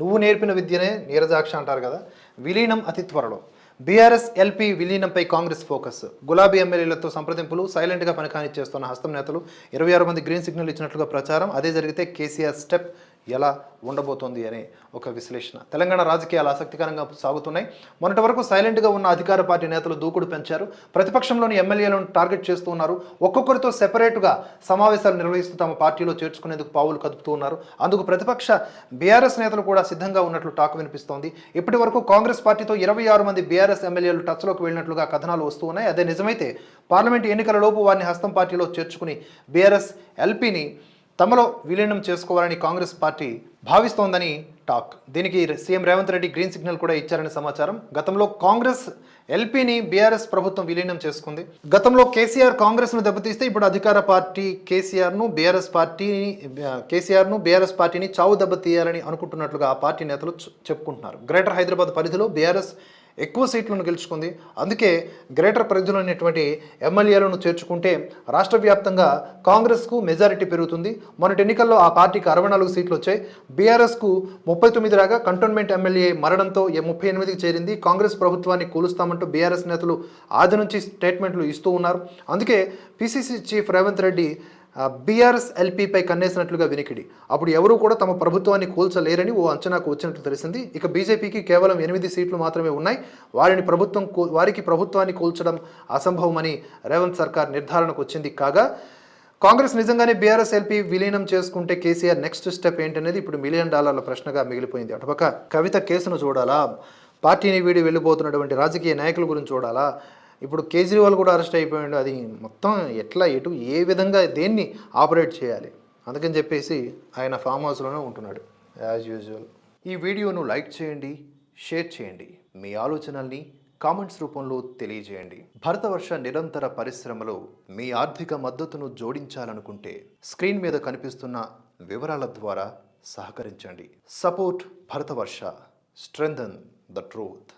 నువ్వు నేర్పిన విద్యనే నీరజాక్ష అంటారు కదా. విలీనం అతి త్వరలో. బీఆర్ఎస్ ఎల్పీ విలీనంపై కాంగ్రెస్ ఫోకస్. గులాబీ ఎమ్మెల్యేలతో సంప్రదింపులు సైలెంట్గా పని చేస్తున్న హస్తం నేతలు ఇరవై ఆరు మంది గ్రీన్ సిగ్నల్ ఇచ్చినట్లుగా ప్రచారం. అదే జరిగితే కేసీఆర్ స్టెప్ ఎలా ఉండబోతోంది అనే ఒక విశ్లేషణ. తెలంగాణ రాజకీయాలు ఆసక్తికరంగా సాగుతున్నాయి. మొన్నటి వరకు సైలెంట్గా ఉన్న అధికార పార్టీ నేతలు దూకుడు పెంచారు. ప్రతిపక్షంలోని ఎమ్మెల్యేలను టార్గెట్ చేస్తూ ఉన్నారు. ఒక్కొక్కరితో సెపరేట్గా సమావేశాలు నిర్వహిస్తూ తమ పార్టీలో చేర్చుకునేందుకు పావులు కదుపుతూ ఉన్నారు. అందుకు ప్రతిపక్ష బీఆర్ఎస్ నేతలు కూడా సిద్ధంగా ఉన్నట్లు టాక్ వినిపిస్తోంది. ఇప్పటి వరకు కాంగ్రెస్ పార్టీతో ఇరవై ఆరు మంది బీఆర్ఎస్ ఎమ్మెల్యేలు టచ్లోకి వెళ్ళినట్లుగా కథనాలు వస్తూ ఉన్నాయి. అదే నిజమైతే పార్లమెంట్ ఎన్నికల లోపు వారిని హస్తం పార్టీలో చేర్చుకుని బీఆర్ఎస్ ఎల్పీని తమలో విలీనం చేసుకోవాలని కాంగ్రెస్ పార్టీ భావిస్తోందని టాక్. దీనికి CM Revanth Reddy green signal కూడా ఇచ్చారని సమాచారం. గతంలో కాంగ్రెస్ ఎల్పీని బీఆర్ఎస్ ప్రభుత్వం విలీనం చేసుకుంది. గతంలో కేసీఆర్ కాంగ్రెస్ను దెబ్బతీస్తే ఇప్పుడు అధికార పార్టీ కేసీఆర్ను బీఆర్ఎస్ పార్టీని కేసీఆర్ను బీఆర్ఎస్ పార్టీని చావు దెబ్బతీయాలని అనుకుంటున్నట్లుగా ఆ పార్టీ నేతలు చెప్పుకుంటున్నారు. గ్రేటర్ హైదరాబాద్ పరిధిలో బీఆర్ఎస్ ఎక్కువ సీట్లను గెలుచుకుంది. అందుకే గ్రేటర్ పరిధిలో ఉన్నటువంటి ఎమ్మెల్యేలను చేర్చుకుంటే రాష్ట్ర వ్యాప్తంగా కాంగ్రెస్కు మెజారిటీ పెరుగుతుంది. మొన్నటి ఎన్నికల్లో ఆ పార్టీకి అరవై నాలుగు సీట్లు వచ్చాయి. బీఆర్ఎస్కు ముప్పై తొమ్మిది రాగా కంటోన్మెంట్ ఎమ్మెల్యే మరణంతో ముప్పై ఎనిమిదికి చేరింది. కాంగ్రెస్ ప్రభుత్వాన్ని కూలుస్తామంటూ బీఆర్ఎస్ నేతలు ఆది నుంచి స్టేట్మెంట్లు ఇస్తూ ఉన్నారు. అందుకే PCC chief Revanth Reddy BRS ఎల్పీపై కన్నేసినట్లుగా వినికిడి. అప్పుడు ఎవరూ కూడా తమ ప్రభుత్వాన్ని కూల్చలేరని ఓ అంచనాకు వచ్చినట్లు తెలిసింది. ఇక బీజేపీకి కేవలం ఎనిమిది సీట్లు మాత్రమే ఉన్నాయి. వారిని ప్రభుత్వం కూ- వారికి ప్రభుత్వాన్ని కూల్చడం అసంభవమని రేవంత్ సర్కార్ నిర్ధారణకు వచ్చింది. కాగా కాంగ్రెస్ నిజంగానే బీఆర్ఎస్ ఎల్పీ విలీనం చేసుకుంటే కేసీఆర్ నెక్స్ట్ స్టెప్ ఏంటనేది ఇప్పుడు మిలియన్ డాలర్ల ప్రశ్నగా మిగిలిపోయింది. అటుపక్క కవిత కేసును చూడాలా? పార్టీని వీడి వెళ్ళిపోతున్నటువంటి రాజకీయ నాయకుల గురించి చూడాలా? ఇప్పుడు కేజ్రీవాల్ కూడా అరెస్ట్ అయిపోయాడు. అది మొత్తం ఎట్లా ఎటు ఏ విధంగా దేన్ని ఆపరేట్ చేయాలి? అందుకని చెప్పేసి ఆయన ఫామ్ హౌస్లోనే ఉంటున్నాడు యాజ్ యూజువల్. ఈ వీడియోను లైక్ చేయండి షేర్ చేయండి. మీ ఆలోచనల్ని కామెంట్స్ రూపంలో తెలియజేయండి. భరతవర్ష నిరంతర పరిశ్రమలో మీ ఆర్థిక మద్దతును జోడించాలనుకుంటే స్క్రీన్ మీద కనిపిస్తున్న వివరాల ద్వారా సహకరించండి. Support Bharatavarsha strengthen the truth.